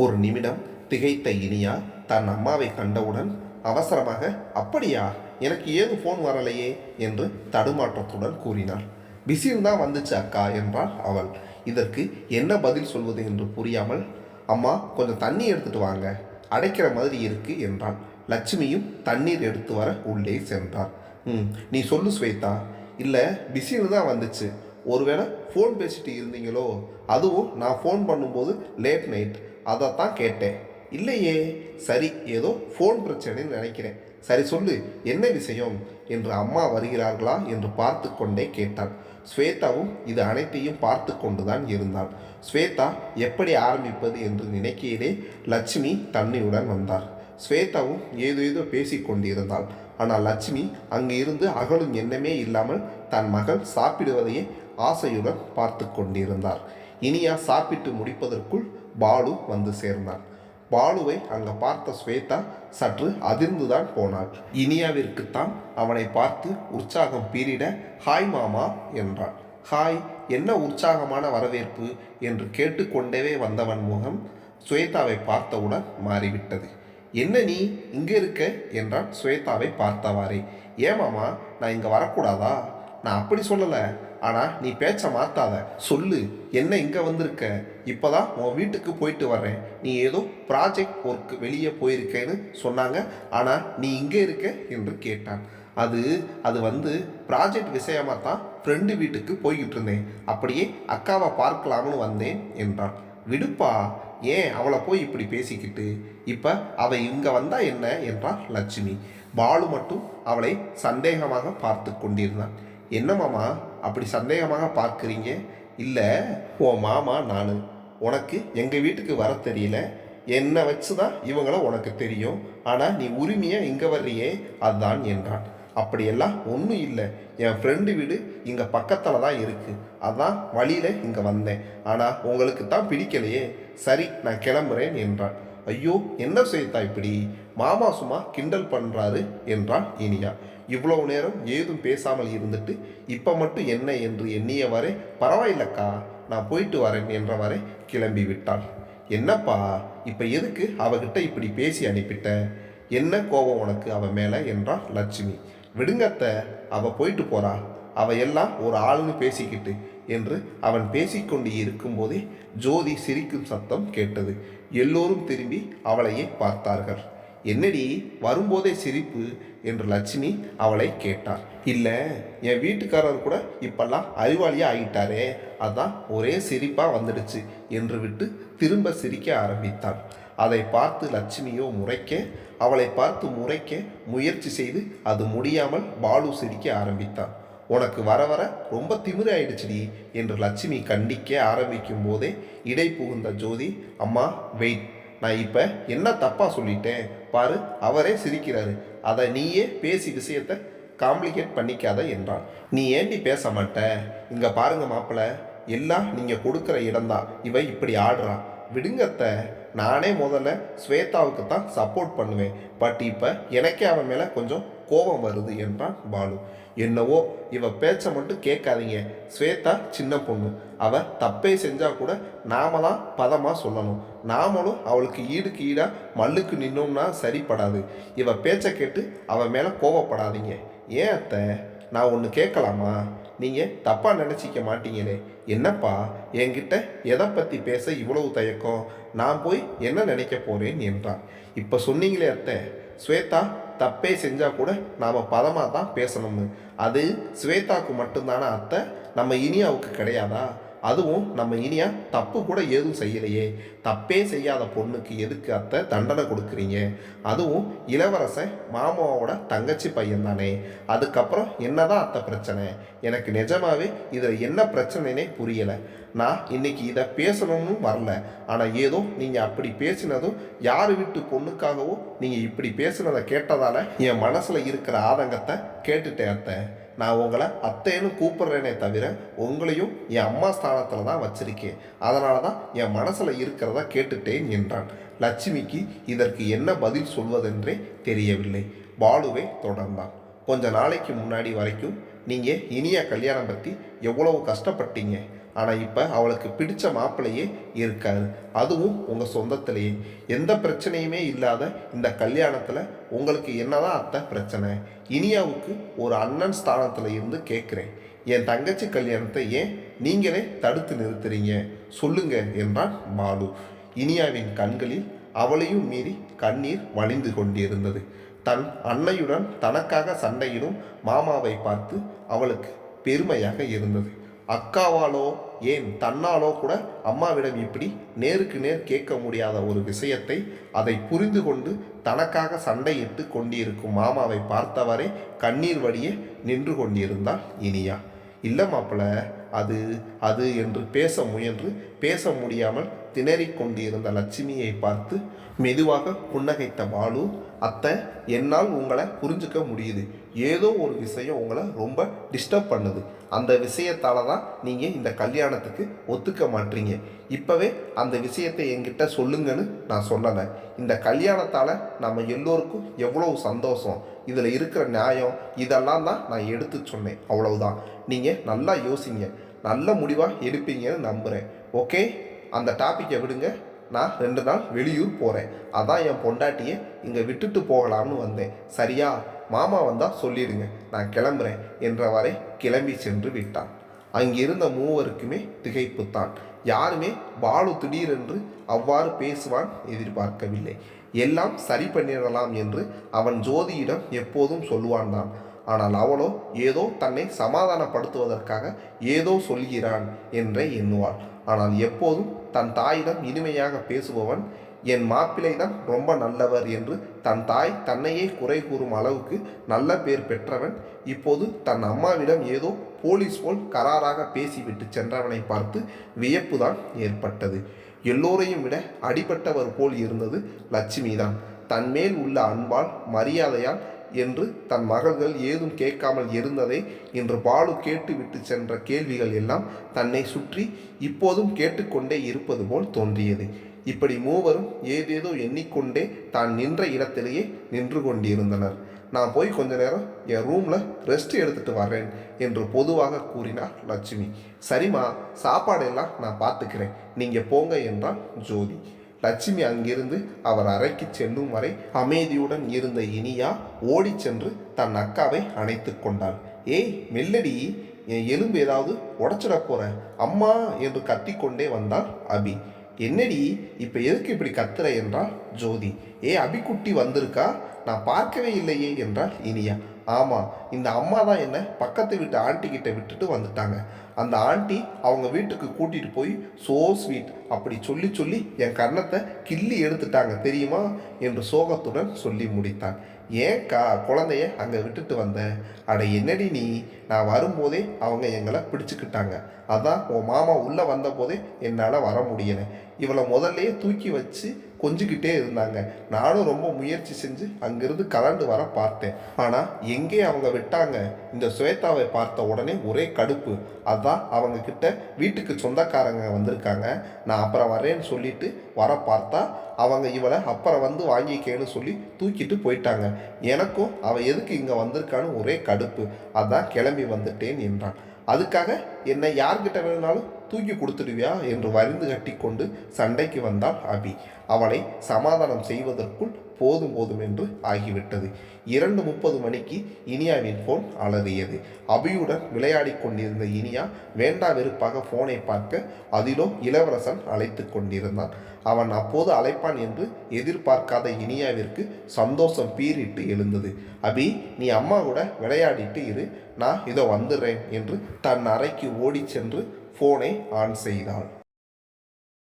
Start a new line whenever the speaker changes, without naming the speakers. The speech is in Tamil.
ஒரு நிமிடம் திகைத்த இனியா தன் அம்மாவை கண்டவுடன் அவசரமாக அப்படியா எனக்கு ஏது ஃபோன் வரலையே? என்று தடுமாற்றத்துடன் கூறினாள். பிஸின்னு தான் வந்துச்சு அக்கா என்றாள் அவள். இதற்கு என்ன பதில் சொல்வது என்று புரியாமல் அம்மா கொஞ்சம் தண்ணி எடுத்துட்டு வாங்க. அடைக்கிற மாதிரி இருக்கு என்றாள். லட்சுமியும் தண்ணீர் எடுத்து வர உள்ளே சென்றார் ம் நீ சொல்லு ஸ்வேதா. இல்லை பிஸின்னு தான் வந்துச்சு. ஒருவேளை ஃபோன் பேசிட்டு இருந்தீங்களோ? அதுவும் நான் ஃபோன் பண்ணும்போது லேட் நைட் அதை தான் கேட்டேன். இல்லையே சரி ஏதோ ஃபோன் பிரச்சனைன்னு நினைக்கிறேன். சரி சொல்லு என்ன விஷயம்? என்று அம்மா வருகிறார்களா என்று பார்த்து கொண்டே கேட்டாள். ஸ்வேதாவும் இது அனைத்தையும் பார்த்து கொண்டுதான் இருந்தாள். ஸ்வேதா எப்படி ஆரம்பிப்பது என்று நினைக்கையிலே லட்சுமி தண்ணியுடன் வந்தார் ஸ்வேதாவும் ஏதோ ஏதோ பேசிக்கொண்டிருந்தாள் ஆனால் லட்சுமி அங்கு இருந்து அகலும் எண்ணமே இல்லாமல் தன் மகள் சாப்பிடுவதையே ஆசையுடன் பார்த்து கொண்டிருந்தார். இனியா சாப்பிட்டு முடிப்பதற்குள் பாலு வந்து சேர்ந்தார் பாலுவை அங்க பார்த்த ஸ்வேதா சற்று அதிர்ந்துதான் போனாள். இனியாவிற்குத்தான் அவனை பார்த்து உற்சாகம் பீரிட ஹாய் மாமா என்றாள். ஹாய் என்ன உற்சாகமான வரவேற்பு? என்று கேட்டுக்கொண்டே வந்தவன் முகம் ஸ்வேதாவை பார்த்தவுடன் மாறிவிட்டது. என்ன நீ இங்கே இருக்க? என்றான் ஸ்வேதாவை பார்த்தவாறே. ஏமாமா நான் இங்கே வரக்கூடாதா? நான் அப்படி சொல்லலை. ஆனால் நீ பேச்ச மாற்றாத சொல்லு என்ன இங்கே வந்திருக்க? இப்போ தான் உன் வீட்டுக்கு போயிட்டு வர்றேன். நீ ஏதோ ப்ராஜெக்ட் ஒர்க் வெளியே போயிருக்கேன்னு சொன்னாங்க. ஆனால் நீ இங்கே இருக்க என்று கேட்டான். அது அது வந்து ப்ராஜெக்ட் விஷயமாக தான் ஃப்ரெண்டு வீட்டுக்கு போய்கிட்டு இருந்தேன். அப்படியே அக்காவை பார்க்கலாம்னு வந்தேன் என்றான். விடுப்பா ஏன் அவளை போய் இப்படி பேசிக்கிட்டு? இப்போ அவள் இங்கே வந்தா என்ன? என்றாள் லட்சுமி. பாலு மட்டும் அவளை சந்தேகமாக பார்த்து கொண்டிருந்தான். என்ன மாமா அப்படி சந்தேகமாக பார்க்குறீங்க? இல்லை உன் மாமா நான். உனக்கு எங்கள் வீட்டுக்கு வர தெரியல. என்னை வச்சு தான் இவங்கள உனக்கு தெரியும். ஆனால் நீ உரிமையாக இங்கே வர்றியே? அதுதான் என்றான் அப்படியெல்லாம் ஒன்றும் இல்லை. என் ஃப்ரெண்டு வீடு இங்கே பக்கத்தில் தான் இருக்குது அதான் வழியில் இங்கே வந்தேன். ஆனால் உங்களுக்கு தான் பிடிக்கலையே. சரி நான் கிளம்புறேன் என்றான். ஐயோ என்ன செய்தா இப்படி? மாமா சும்மா கிண்டல் பண்ணுறாரு என்றான் இனியா. இவ்வளவு நேரம் ஏதும் பேசாமல் இருந்துட்டு இப்போ மட்டும் என்ன என்று எண்ணியவரே பரவாயில்லக்கா நான் போயிட்டு வரேன் என்றவரை கிளம்பி விட்டாள். என்னப்பா இப்போ எதுக்கு அவகிட்ட இப்படி பேசி அனுப்பிட்ட? என்ன கோபம் உனக்கு அவன் மேலே? என்றான் லட்சுமி. விடுங்கத்த அவ போயிட்டு போறா. அவ எல்லாம் ஒரு ஆளுன்னு பேசிக்கிட்டு என்று அவன் பேசிக்கொண்டு இருக்கும்போதே ஜோதி சிரிக்கும் சத்தம் கேட்டது. எல்லோரும் திரும்பி அவளையே பார்த்தார்கள். என்னடி வரும்போதே சிரிப்பு? என்று லட்சுமி அவளை கேட்டார் இல்லை என் வீட்டுக்காரர் கூட இப்பெல்லாம் அறிவாளியாக ஆகிட்டாரே அதான் ஒரே சிரிப்பாக வந்துடுச்சு என்று விட்டு திரும்ப சிரிக்க ஆரம்பித்தாள். அதை பார்த்து லட்சுமியோ முறைக்க அவளை பார்த்து முறைக்க முயற்சி செய்து அது முடியாமல் பாலு சிரிக்க ஆரம்பித்தான் உனக்கு வர வர ரொம்ப திமிரு ஆயிடுச்சுடி என்று லட்சுமி கண்டிக்க ஆரம்பிக்கும் போதே இடை புகுந்த ஜோதி அம்மா வெயிட் நான் இப்போ என்ன தப்பாக சொல்லிட்டேன்? பாரு அவரே சிரிக்கிறாரு. அதை நீயே பேசி விஷயத்தை காம்ப்ளிகேட் பண்ணிக்காத என்றான். நீ ஏண்டி பேச மாட்ட? இங்கே பாருங்க மாப்பிள்ள எல்லாம் நீங்கள் கொடுக்குற இடம்தான். இவ இப்படி ஆடுறான் விடுங்கத்த நானே முதல்ல ஸ்வேதாவுக்கு தான் சப்போர்ட் பண்ணுவேன். பட் இப்போ எனக்கே அவன் மேலே கொஞ்சம் கோபம் வருது என்றான் பாலு. என்னவோ இவ பேச்சை மட்டும் கேட்காதீங்க. ஸ்வேதா சின்ன பொண்ணு. அவ தப்பே செஞ்சா கூட நாம தான் பதமாக சொல்லணும். நாமளும் அவளுக்கு ஈடுக்கு ஈடாக மல்லுக்கு நின்னோம்னா சரிப்படாது. இவ பேச்சை கேட்டு அவ மேலே கோவப்படாதீங்க. ஏன் அத்தை? நான் ஒன்று கேட்கலாமா? நீங்கள் தப்பாக நினச்சிக்க மாட்டீங்களே. என்னப்பா? என்கிட்ட எதை பற்றி பேச இவ்வளவு தயக்கம்? நான் போய் என்ன நினைக்க போகிறேன் என்றான். இப்போ சொன்னீங்களே அத்தை. ஸ்வேதா தப்பே செஞ்சால் கூட நாம் பதமாக தான் பேசணும்னு. அது ஸ்வேதாவுக்கு மட்டும்தானே அத்தை? நம்ம இனியாவுக்கு கிடையாதா? அதுவும் நம்ம இனியா தப்பு கூட எதுவும் செய்யலையே. தப்பே செய்யாத பொண்ணுக்கு எதுக்கு அத்தை தண்டனை கொடுக்குறீங்க? அதுவும் இளவரசன் மாமாவோட தங்கச்சி பையன் தானே அதுக்கப்புறம் என்னதான் அத்தை பிரச்சனை? எனக்கு நிஜமாவே இதில் என்ன பிரச்சனைனே புரியலை. நான் இன்னைக்கு இதை பேசணும்னு வரல. ஆனால் ஏதோ நீங்கள் அப்படி பேசினதும் யார் வீட்டு பொண்ணுக்காகவோ நீங்கள் இப்படி பேசுனதை கேட்டதால என் மனசில் இருக்கிற ஆதங்கத்தை கேட்டுட்டேன் அத்தை. நான் உங்களை அத்தைன்னு கூப்பிடுறேனே தவிர உங்களையும் என் அம்மா ஸ்தானத்தில் தான் வச்சிருக்கேன். அதனால தான் என் மனசில் இருக்கிறதா கேட்டுட்டேன் என்றான். லட்சுமிக்கு இதற்கு என்ன பதில் சொல்வதென்றே தெரியவில்லை. பாலுவை தொடர்ந்தான். கொஞ்ச நாளைக்கு முன்னாடி வரைக்கும் நீங்கள் இனிய கல்யாணம் பற்றி எவ்வளவு கஷ்டப்பட்டீங்க? ஆனால் இப்போ அவளுக்கு பிடித்த மாப்பிள்ளையே இருக்காது அதுவும் உங்கள் சொந்தத்திலேயே. எந்த பிரச்சனையுமே இல்லாத இந்த கல்யாணத்தில் உங்களுக்கு என்னதான் அத்தை பிரச்சனை? இனியாவுக்கு ஒரு அண்ணன் ஸ்தானத்தில் இருந்து கேட்குறேன் என் தங்கச்சி கல்யாணத்தை ஏன் நீங்களே தடுத்து நிறுத்துறீங்க? சொல்லுங்க என்றான் பாலு. இனியாவின் கண்களில் அவளையும் மீறி கண்ணீர் வழிந்து கொண்டிருந்தது. தன் அன்னையுடன் தனக்காக சண்டையிடும் மாமாவை பார்த்து அவளுக்கு பெருமையாக இருந்தது. அக்காவாலோ ஏன் தன்னாலோ கூட அம்மாவிடம் இப்படி நேருக்கு நேர் கேட்க முடியாத ஒரு விஷயத்தை அதை புரிந்து கொண்டு தனக்காக சண்டையிட்டு கொண்டிருக்கும் மாமாவை பார்த்தவரே கண்ணீர் வழியே நின்று கொண்டிருந்தாள் இனியா. இல்லை மாப்பிள்ள அது அது என்று பேச முயன்று பேச முடியாமல் திணறிக் கொண்டிருந்த லட்சுமியை பார்த்து மெதுவாக புன்னகைத்த பாலு அத்தை என்னால் உங்களை புரிஞ்சுக்க முடியுது. ஏதோ ஒரு விஷயம் உங்களை ரொம்ப டிஸ்டர்ப் பண்ணுது. அந்த விஷயத்தால தான் நீங்கள் இந்த கல்யாணத்துக்கு ஒத்துக்க மாட்டீங்க. இப்போவே அந்த விஷயத்தை என்கிட்ட சொல்லுங்கன்னு நான் சொல்லலை. இந்த கல்யாணத்தால் நம்ம எல்லோருக்கும் எவ்வளவு சந்தோஷம். இதில் இருக்கிற நியாயம் இதெல்லாம் தான் நான் எடுத்து சொன்னேன். அவ்வளவுதான். நீங்கள் நல்லா யோசிங்க. நல்ல முடிவாக எடுப்பீங்கன்னு நம்புகிறேன் ஓகே? அந்த டாப்பிக்கை விடுங்க. நான் ரெண்டு நாள் வெளியூர் போகிறேன் அதான் என் பொண்டாட்டியை இங்கே விட்டுட்டு போகலாம்னு வந்தேன். சரியா? மாமா வந்தால் சொல்லிடுங்க. நான் கிளம்புறேன் என்றவரை கிளம்பி சென்று விட்டான். அங்கிருந்த மூவருக்குமே திகைப்புத்தான் யாருமே பாலு திடீரென்று அவ்வாறு பேசுவான் எதிர்பார்க்கவில்லை. எல்லாம் சரி பண்ணிடலாம் என்று அவன் ஜோதியிடம் எப்போதும் சொல்லுவான் தான். ஆனால் அவளோ ஏதோ தன்னை சமாதானப்படுத்துவதற்காக ஏதோ சொல்கிறான் என்றே எண்ணுவாள். ஆனால் எப்போதும் தன் தாயிடம் இனிமையாக பேசுபவன் என் மாப்பிள்ளை தான் ரொம்ப நல்லவர் என்று தன் தாய் தன்னையே குறை கூறும் அளவுக்கு நல்ல பேர் பெற்றவன் இப்போது தன் அம்மாவிடம் ஏதோ போலீஸ் போல் கராராக பேசிவிட்டு சென்றவனை பார்த்து வியப்புதான் ஏற்பட்டது. எல்லோரையும் விட அடிபட்டவர் போல் இருந்தது லட்சுமி தான் தன்மேல் உள்ள அன்பால் மரியாதையால் என்று தன் மகள்கள் ஏதும் கேட்காமல் இருந்ததை இன்று பாலு கேட்டுவிட்டு சென்ற கேள்விகள் எல்லாம் தன்னை சுற்றி இப்போதும் கேட்டுக்கொண்டே இருப்பது போல் தோன்றியது. இப்படி மூவரும் ஏதேதோ எண்ணிக்கொண்டே தான் நின்ற இடத்திலேயே நின்று கொண்டிருந்தனர். நான் போய் கொஞ்ச நேரம் என் ரூமில் ரெஸ்ட் எடுத்துட்டு வரேன் என்று பொதுவாக கூறினார் லட்சுமி. சரிம்மா சாப்பாடெல்லாம் நான் பார்த்துக்கிறேன். நீங்கள் போங்க என்றான் ஜோதி. லட்சுமி அங்கிருந்து அவர் அறைக்கு செல்லும் வரை அமைதியுடன் இருந்த இனியா ஓடி சென்று தன் அக்காவை அணைத்து கொண்டாள். ஏய் மெல்லடி என் எலும்பு ஏதாவது உடச்சிட போற. அம்மா என்று கத்திக்கொண்டே வந்தாள் அபி. என்னடி இப்போ எதுக்கு இப்படி கத்துற என்றால் ஜோதி ஏ அபிக்குட்டி வந்திருக்கா? நான் பார்க்கவே இல்லையே என்றால் இனியா. ஆமாம் இந்த அம்மா தான் என்ன பக்கத்து வீட்டு ஆண்டி கிட்ட விட்டுட்டு வந்துட்டாங்க. அந்த ஆண்டி அவங்க வீட்டுக்கு கூட்டிகிட்டு போய் சோ ஸ்வீட் அப்படி சொல்லி சொல்லி என் கன்னத்தை கிள்ளி எடுத்துட்டாங்க தெரியுமா? என்று சோகத்துடன் சொல்லி முடித்தான். ஏன்க்கா குழந்தைய அங்கே விட்டுட்டு வந்தேன் அட என்னடி நீ? நான் வரும்போதே அவங்க எங்களை பிடிச்சிக்கிட்டாங்க. அதான் உன் மாமா உள்ளே வந்தபோதே என்னால் வர முடியலை. இவளை முதல்லையே தூக்கி வச்சு கொஞ்சிக்கிட்டே இருந்தாங்க. நானும் ரொம்ப முயற்சி செஞ்சு அங்கிருந்து கலண்டு வர பார்த்தேன். ஆனால் எங்கே அவங்க விட்டாங்க? இந்த சுவேதாவை பார்த்த உடனே ஒரே கடுப்பு. அதான் அவங்க கிட்ட வீட்டுக்கு சொந்தக்காரங்க வந்திருக்காங்க. நான் அப்புறம் வரேன்னு சொல்லிட்டு வர பார்த்தா அவங்க இவளை அப்புறம் வந்து வாங்கிக்கேன்னு சொல்லி தூக்கிட்டு போயிட்டாங்க. எனக்கும் அவள் எதுக்கு இங்கே வந்திருக்கான்னு ஒரே கடுப்பு. அதான் கிளம்பி வந்துட்டேன் என்றான். அதுக்காக என்னை யார்கிட்ட வேணும்னாலும் தூக்கி கொடுத்துடுவியா என்று வரிந்து கட்டிக்கொண்டு சண்டைக்கு வந்தாள் அபி. அவளை சமாதானம் செய்வதற்குள் போதும் போதும் என்று ஆகிவிட்டது. இரண்டு முப்பது மணிக்கு இனியாவின் ஃபோன் அலறியது அபியுடன் விளையாடி கொண்டிருந்த இனியா வேண்டா வெறுப்பாக ஃபோனை பார்க்க அதிலோ இளவரசன் அழைத்து கொண்டிருந்தான். அவன் அப்போது அழைப்பான் என்று எதிர்பார்க்காத இனியாவிற்கு சந்தோஷம் பீறிட்டு எழுந்தது. அபி நீ அம்மா கூட விளையாடிட்டு இரு. நான் இதோ வந்துடுறேன் என்று தன் அறைக்கு ஓடிச் சென்று ஃபோனை ஆன் செய்தாள்.